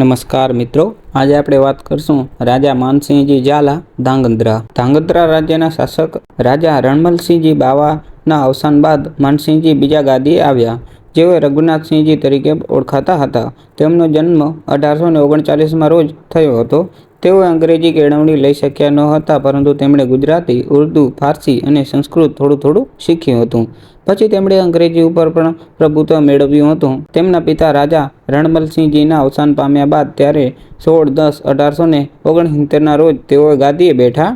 નમસ્કાર મિત્રો. આજે આપણે વાત કરશું રાજા માનસિંહજી ઝાલા ધાંગધ્રા. ધાંગધ્રા રાજ્યના શાસક રાજા રણમલસિંહજી બાવાના અવસાન બાદ માનસિંહજી બીજા ગાદીએ આવ્યા જેઓ રઘુનાથસિંહજી તરીકે ઓળખાતા હતા. તેમનો જન્મ અઢારસો ને ઓગણચાલીસમાં રોજ થયો હતો. તેઓ અંગ્રેજી કેળવણી લઈ શક્યા ન હતા, પરંતુ તેમણે ગુજરાતી, ઉર્દૂ, ફારસી અને સંસ્કૃત થોડું થોડું શીખ્યું હતું. પછી તેમણે અંગ્રેજી ઉપર પણ પ્રભુત્વ મેળવ્યું હતું. તેમના પિતા રાજા રણમલસિંહજીના અવસાન પામ્યા બાદ ત્યારે સોળ દસ અઢારસો ને ઓગણસિત્તેરના રોજ તેઓ ગાદીએ બેઠા.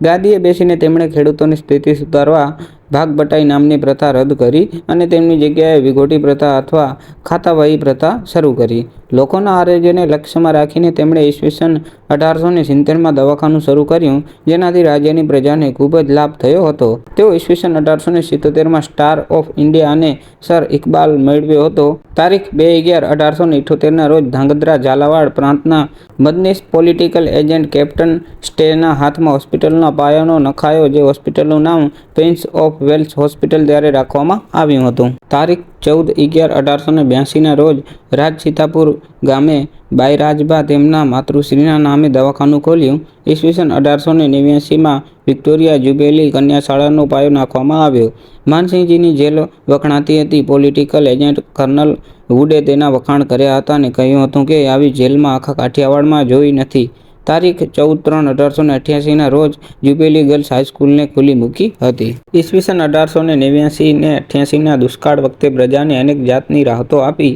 ગાદીએ બેસીને તેમણે ખેડૂતોની સ્થિતિ સુધારવા ભાગબટાઈ નામની પ્રથા રદ કરી અને તેમની જગ્યાએ વિઘોટી પ્રથા અથવા ખાતાવાહી પ્રથા શરૂ કરી. લોકોના આરોગ્યને લક્ષ્યમાં રાખીને તેમણે ઈસવીસન અઢારસો ને સિત્તેરમાં દવાખાનું શરૂ કર્યું, જેનાથી રાજ્યની પ્રજાને ખૂબ જ લાભ થયો હતો. તેઓ ઈસવીસન અઢારસો ને સિત્તોતેરમાં સ્ટાર ઓફ ઇન્ડિયા અને સર ઇકબાલ મેળવ્યો હતો. તારીખ બે અગિયાર અઢારસો ને ઇઠોતેરના રોજ ધાંગધ્રા ઝાલાવાડ પ્રાંતના મદનીશ પોલિટિકલ એજન્ટ કેપ્ટન સ્ટેના હાથમાં હોસ્પિટલના પાયાનો નખાયો, જે હોસ્પિટલનું નામ પ્રિન્સ ઓફ વેલ્સ હોસ્પિટલ ત્યારે રાખવામાં આવ્યું હતું. તારીખ ચૌદ અગિયાર અઢારસો ને બ્યાસીના રોજ રાજ સીતાપુર ગામે બાયરાજબા તેમના માતૃશ્રીના નામે દવાખાનું ખોલ્યું. ઈસવીસન અઢારસો ને નેવ્યાસીમાં વિક્ટોરિયા જુબેલી કન્યાશાળાનો પાયો નાખવામાં આવ્યો. માનસિંહજીની જેલ વખણાતી હતી. પોલિટિકલ એજન્ટ કર્નલ વુડે તેના વખાણ કર્યા હતા અને કહ્યું હતું કે, આવી જેલમાં આખા કાઠિયાવાડમાં જોઈ નથી. તારીખ ચૌદ ત્રણ અઢારસો ને અઠ્યાસીના રોજ જ્યુબેલી ગર્લ્સ હાઈસ્કૂલને ખુલ્લી મૂકી હતી. ઈસવીસન અઢારસો ને નેવ્યાસી ને અઠ્યાસીના દુષ્કાળ વખતે પ્રજાને અનેક જાતની રાહતો આપી.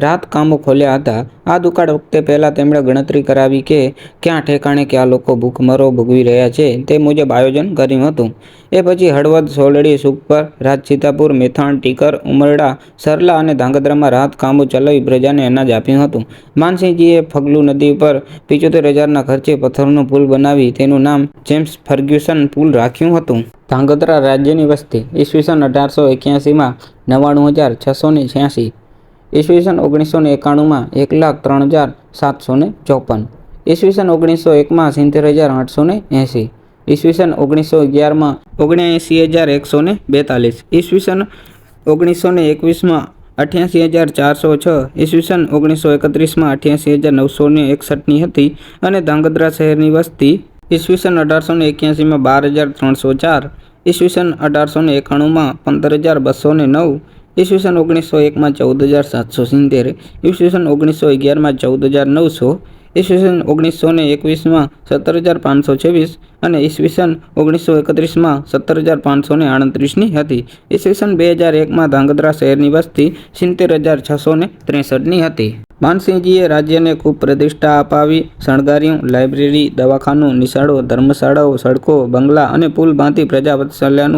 રાહત કામો ખોલ્યા હતા. આ દુકાળ વખતે પહેલાં તેમણે ગણતરી કરાવી કે ક્યાં ઠેકાણે ક્યાં લોકો ભૂખમરો ભોગવી રહ્યા છે તે મુજબ આયોજન કર્યું હતું. એ પછી હળવદ, સોલડી, સુખપર રાજ સીતાપુર મેથાણ, ટીકર, ઉમરડા, સરલા અને ધાંગધ્રામાં રાહત કામો ચલાવી પ્રજાને અનાજ આપ્યું હતું. માનસિંહજીએ ફગલુ નદી પર પિચોતેર હજારના ખર્ચે પથ્થરનો પુલ બનાવી તેનું નામ જેમ્સ ફર્ગ્યુસન પુલ રાખ્યું હતું. ધાંગધ્રા રાજ્યની વસ્તી ઈસવીસન અઢારસો એક્યાસીમાં નવ્વાણું હજાર છસો ને છ્યાસી ઈસવીસન ઓગણીસો ને એકાણુંમાં એક લાખ ત્રણ હજાર સાતસો ને ચોપન. ઈસવીસન ઓગણીસો એકમાં સિત્તેર હજાર આઠસો ને એંસી ઈસવીસન ઓગણીસો અગિયારમાં ઓગણએંસી હજાર એકસો ને બેતાલીસ. ઈસવીસન ઓગણીસો ને એકવીસમાં અઠ્યાસી હજાર ચારસો છ. ઈસવીસન ઓગણીસો એકત્રીસમાં અઠ્યાસી હજાર નવસો ને એકસઠની હતી અને ધાંગધ્રા શહેરની વસ્તી ઈસવીસન અઢારસો ને એક્યાસીમાં બાર હજાર ત્રણસો ચાર. ઈસવીસન અઢારસો ને એકાણુંમાં પંદર હજાર બસો ને નવ. ઈસવીસન ઓગણીસો એકમાં ચૌદ હજાર સાતસો સિત્તેર, ઈસવીસન ઓગણીસો અગિયારમાં ચૌદ હજાર નવસો, ઈસવીસન ઓગણીસો ને એકવીસમાં સત્તર હજાર પાંચસો છવ્વીસ અને ઈસવીસન ઓગણીસો એકત્રીસમાં સત્તર હજાર પાંચસો ને આડત્રીસની હતી. ઈસવીસન બે હજાર એકમાં ધાંગધ્રા શહેરની વસ્તી સિત્તેર હજાર છસો ને ત્રેસઠની હતી. માનસિંહજીએ રાજ્યને ખૂબ પ્રતિષ્ઠા અપાવી, શણગાર્યું. લાઇબ્રેરી, દવાખાનું, નિશાળો, ધર્મશાળાઓ, સડકો, બંગલા અને પુલ બાંધી પ્રજા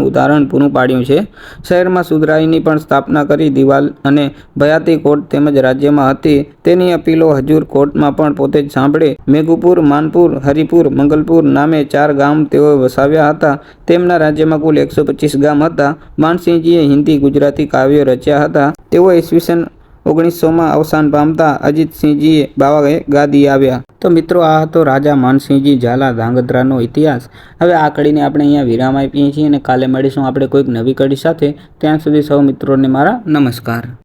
ઉદાહરણ પૂરું પાડ્યું છે. શહેરમાં સુધરાઈની પણ સ્થાપના કરી દિવાલ અને ભયાતી કોર્ટ તેમજ રાજ્યમાં હતી. તેની અપીલો હજુર કોર્ટમાં પણ પોતે જ સાંભળે. મેઘુપુર, માનપુર, હરિપુર, મંગલપુર નામે ચાર ગામ તેઓ વસાવ્યા હતા. તેમના રાજ્યમાં કુલ એકસો પચીસ ગામ હતા. માનસિંહજીએ હિન્દી ગુજરાતી કાવ્યો રચ્યા હતા. તેઓ ઈસવીસન ઓગણીસોમાં અવસાન પામતા અજીતસિંહજીએ બાવાએ ગાદી આવ્યા. તો મિત્રો, આ હતો રાજા માનસિંહજી ઝાલા ધાંગધ્રાનો ઇતિહાસ. હવે આ કડીને આપણે અહીંયા વિરામ આપીએ છીએ અને કાલે મળીશું. આપણે કોઈક નવી કડી સાથે. ત્યાં સુધી સૌ મિત્રોને મારા નમસ્કાર.